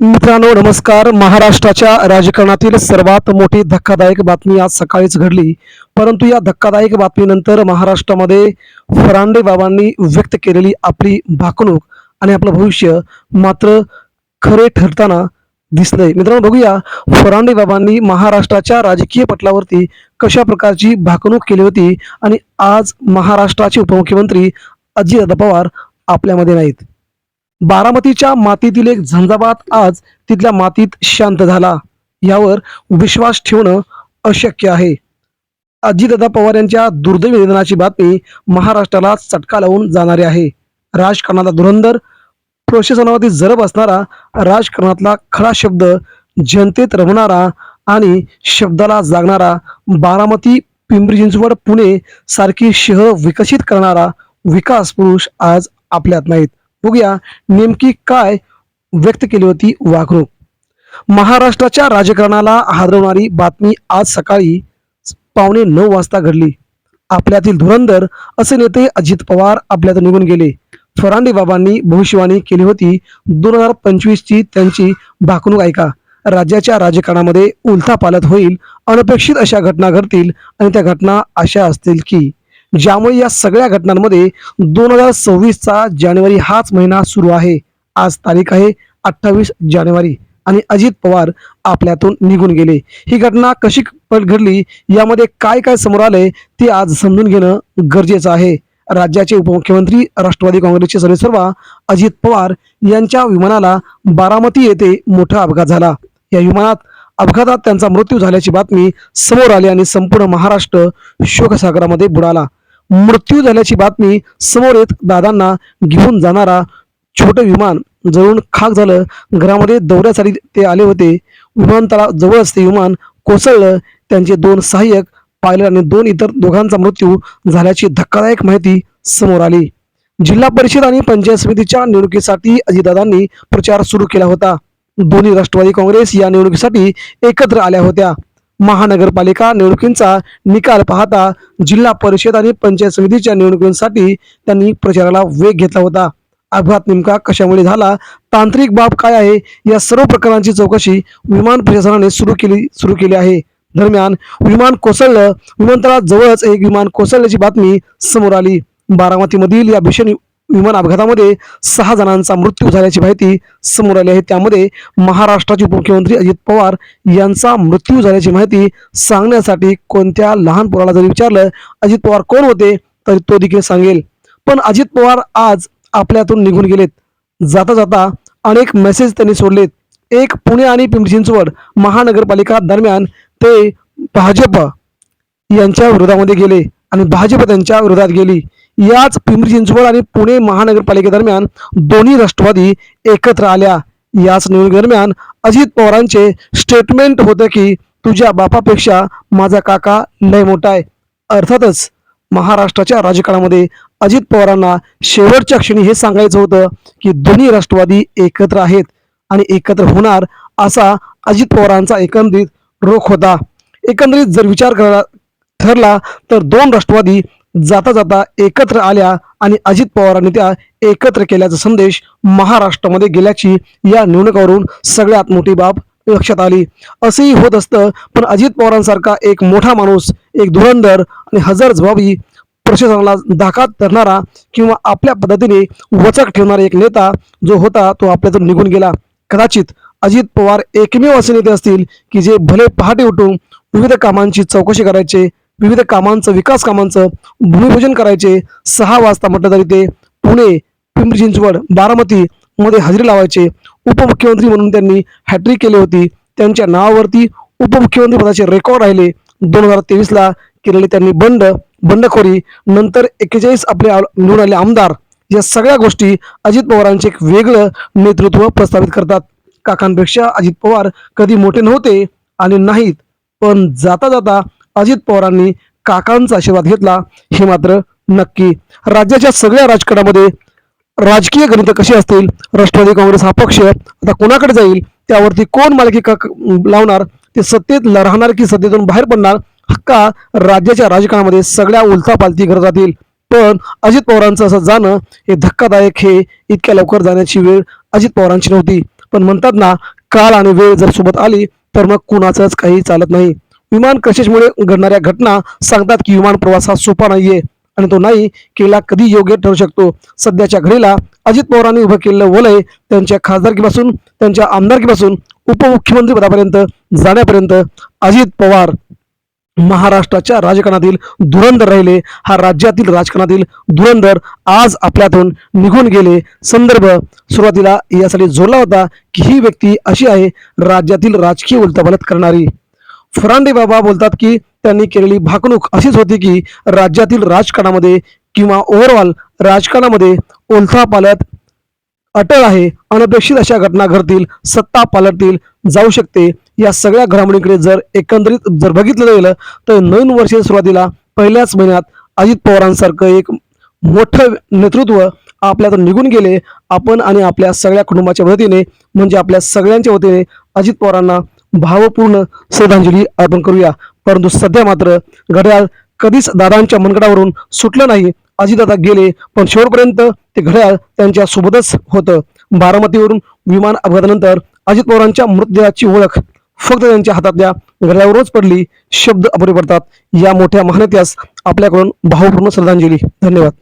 मित्रांनो नमस्कार. महाराष्ट्राच्या राजकारणातील सर्वात मोठी धक्कादायक बातमी आज सकाळीच घडली. परंतु या धक्कादायक बातमीनंतर महाराष्ट्रामध्ये फरांडे बाबांनी व्यक्त केलेली आपली भाकणूक आणि आपलं भविष्य मात्र खरे ठरताना दिसलंय. मित्रांनो बघूया फरांडे बाबांनी महाराष्ट्राच्या राजकीय पटलावरती कशा प्रकारची भाकणूक केली होती आणि आज महाराष्ट्राचे उपमुख्यमंत्री अजितदादा पवार आपल्यामध्ये नाहीत. बारामतीच्या मातीतील एक झंझावात आज तिथल्या मातीत शांत झाला. यावर विश्वास ठेवणं अशक्य आहे. अजितदादा पवार यांच्या दुर्दैवी निधनाची बातमी महाराष्ट्राला चटका लावून जाणारी आहे. राजकारणाला धुरंधर प्रशासनावरती जरब असणारा राजकारणातला खरा शब्द जनतेत रमणारा आणि शब्दाला जागणारा बारामती पिंपरी चिंचवड पुणे सारखी शहर विकसित करणारा विकास पुरुष आज आपल्यात नाहीत. बघूया नेमकी काय व्यक्त केली होती वागणूक. महाराष्ट्राच्या राजकारणाला हादरवणारी बातमी आज सकाळी पावणे नऊ वाजता घडली. आपल्यातील धुरंधर असे नेते अजित पवार आपल्यातून निघून गेले. फरांडे बाबांनी भविष्यवाणी केली होती. दोन हजार पंचवीसची त्यांची भाकणूक ऐका. राज्याच्या राजकारणामध्ये उलथापालथ होईल अनपेक्षित अशा घटना घडतील आणि त्या घटना अशा असतील की ज्यामुळे या सगळ्या घटनांमध्ये दोन हजार सव्वीसचा जानेवारी हाच महिना सुरू आहे. आज तारीख आहे अठ्ठावीस जानेवारी आणि अजित पवार आपल्यातून निघून गेले. ही घटना कशी घडली यामध्ये काय काय समोर आले ते आज समजून घेणं गरजेचं आहे. राज्याचे उपमुख्यमंत्री राष्ट्रवादी काँग्रेसचे सदस्यवा अजित पवार यांच्या विमानाला बारामती येथे मोठा अपघात झाला. या विमानात अपघातात त्यांचा मृत्यू झाल्याची बातमी समोर आली आणि संपूर्ण महाराष्ट्र शोकसागरामध्ये बुडाला. मृत्यू झाल्याची बातमी समोर येत दादांना घेऊन जाणारा छोटं विमान जळून खाक झालं. घरामध्ये दौऱ्यासाठी ते आले होते. विमानतळा जवळच ते विमान कोसळलं. त्यांचे दोन सहाय्यक पायलट आणि दोन इतर दोघांचा मृत्यू झाल्याची धक्कादायक माहिती समोर आली. जिल्हा परिषद आणि पंचायत समितीच्या निवडणुकीसाठी अजितदादांनी प्रचार सुरू केला होता. दोन्ही राष्ट्रवादी काँग्रेस या निवडणुकीसाठी एकत्र आल्या होत्या. महानगरपालिका निवडणुकींचा निकाल पाहता जिल्हा परिषद आणि पंचायत समितीच्या निवडणुकींसाठी त्यांनी प्रचाराला वेग घेतला होता. अपघात नेमका कशामुळे झाला? तांत्रिक बाब काय आहे? या सर्व प्रकारांची चौकशी विमान प्रशासनाने सुरू केली सुरू केली आहे. दरम्यान विमान कोसळलं. विमानतळात जवळच एक विमान कोसळल्याची बातमी समोर आली. बारामतीमधील या भीषण विमान अपघातामध्ये सहा जणांचा मृत्यू झाल्याची माहिती समोर आली आहे. त्यामध्ये महाराष्ट्राचे उपमुख्यमंत्री अजित पवार यांचा मृत्यू झाल्याची माहिती सांगण्यासाठी कोणत्या लहान पोराला जरी विचारलं अजित पवार कोण होते तरी तो देखील सांगेल. पण अजित पवार आज आपल्यातून निघून गेलेत. जाता जाता अनेक मेसेज त्यांनी सोडलेत. एक पुणे आणि पिंपरी चिंचवड महानगरपालिका दरम्यान ते भाजप यांच्या विरोधामध्ये गेले आणि भाजप त्यांच्या विरोधात गेली. याच पिंपरी चिंचवड आणि पुणे महानगरपालिकेदरम्यान दोन्ही राष्ट्रवादी एकत्र आल्या. याच निवडणुकीदरम्यान अजित पवारांचे स्टेटमेंट होतं की तुझ्या बापापेक्षा माझा काका लय मोठा आहे. अर्थातच महाराष्ट्राच्या राजकारणामध्ये अजित पवारांना शेवटच्या क्षणी हे सांगायचं होतं की दोन्ही राष्ट्रवादी एकत्र आहेत आणि एकत्र होणार असा अजित पवारांचा एकंदरीत रोख होता. एकंदरीत जर विचार करा ठरला तर दोन राष्ट्रवादी जाता जाता एकत्र आल्या आणि अजित पवारांनी त्या एकत्र केल्याचा संदेश महाराष्ट्रामध्ये गेल्याची या निवडणुकावरून सगळ्यात मोठी बाब लक्षात आली. असंही होत असतं पण अजित पवारांसारखा एक मोठा माणूस एक धुरंधर आणि हजर जबाबी प्रशासनाला धाकात धरणारा किंवा आपल्या पद्धतीने वचक ठेवणारा एक नेता जो होता तो आपल्यातून निघून गेला. कदाचित अजित पवार एकमेव असे नेते असतील की जे भले पहाटे उठून विविध कामांची चौकशी करायचे विविध कामांचं विकास कामांचं भूमिपूजन करायचे. सहा वाजता म्हटलं तरी ते पुणे पिंपरी चिंचवड बारामती मध्ये हजेरी लावायचे. उपमुख्यमंत्री म्हणून त्यांनी हॅट्रिक केली होती. त्यांच्या नावावरती उपमुख्यमंत्री पदाचे रेकॉर्ड राहिले. दोन हजार तेवीसला केलेले त्यांनी बंड बंडखोरी नंतर एक्केचाळीस आपले निवडून आले आमदार या सगळ्या गोष्टी अजित पवारांचे एक वेगळं नेतृत्व प्रस्थापित करतात. काकांपेक्षा अजित पवार कधी मोठे नव्हते आणि नाहीत पण जाता जाता अजित पवारांनी काकांचा आशीर्वाद घेतला हे मात्र नक्की. राज्याच्या सगळ्या राजकारणामध्ये राजकीय गणित कशी असतील? राष्ट्रवादी काँग्रेस हा पक्ष आता कोणाकडे जाईल? त्यावरती कोण मालकी का लावणार? ते सत्तेत राहणार की सत्तेतून बाहेर पडणार? का राज्याच्या राजकारणामध्ये सगळ्या उलथापालथी करत राहतील? पण अजित पवारांचं असं जाणं हे धक्कादायक हे इतक्या लवकर जाण्याची वेळ अजित पवारांची नव्हती. पण म्हणतात ना काळ आणि वेळ जर सोबत आली तर मग कुणाचंच काही चालत नाही. विमान क्रशेसमुळे घडणाऱ्या घटना सांगतात की विमान प्रवास हा सोपा नाहीये आणि तो नाही केला कधी योग्य ठरू शकतो. सध्याच्या घडीला अजित पवारांनी उभं केलेलं वलय त्यांच्या खासदारकीपासून त्यांच्या आमदारकीपासून उपमुख्यमंत्री पदापर्यंत जाण्यापर्यंत अजित पवार महाराष्ट्राच्या राजकारणातील धुरंधर राहिले. हा राज्यातील राजकारणातील धुरंधर आज आपल्यातून निघून गेले. संदर्भ सुरुवातीला यासाठी जोडला होता की ही व्यक्ती अशी आहे राज्यातील राजकीय उलथापालत करणारी. फरांडे बाबा बोलतात की त्यांनी केलेली भाकणूक अशीच होती की राज्यातील राजकारणामध्ये किंवा ओव्हरऑल राजकारणामध्ये उलथापालथ अटळ आहे अनपेक्षित अशा घटना घडतील सत्ता पालटतील जाऊ शकते या सगळ्या घडामोडींकडे जर एकंदरीत जर बघितलं गेलं तर नवीन वर्षाच्या सुरुवातीला पहिल्याच महिन्यात अजित पवारांसारखं एक मोठं नेतृत्व आपल्यातून निघून गेले. आपण आणि आपल्या सगळ्या कुटुंबाच्या वतीने म्हणजे आपल्या सगळ्यांच्या वतीने अजित पवारांना भावपूर्ण श्रद्धांजली अर्पण करूया. परंतु सध्या मात्र घड्याळ कधीच दादांच्या मनगडावरून सुटलं नाही. अजितदादा गेले पण शेवटपर्यंत ते घड्याळ त्यांच्या सोबतच होतं. बारामतीवरून विमान अपघातानंतर अजित पवारांच्या मृतदेहाची ओळख फक्त त्यांच्या हातातल्या घड्याळावरच पडली शब्द अपरे पडतात या मोठ्या महानेत्यास आपल्याकडून भावपूर्ण श्रद्धांजली. धन्यवाद.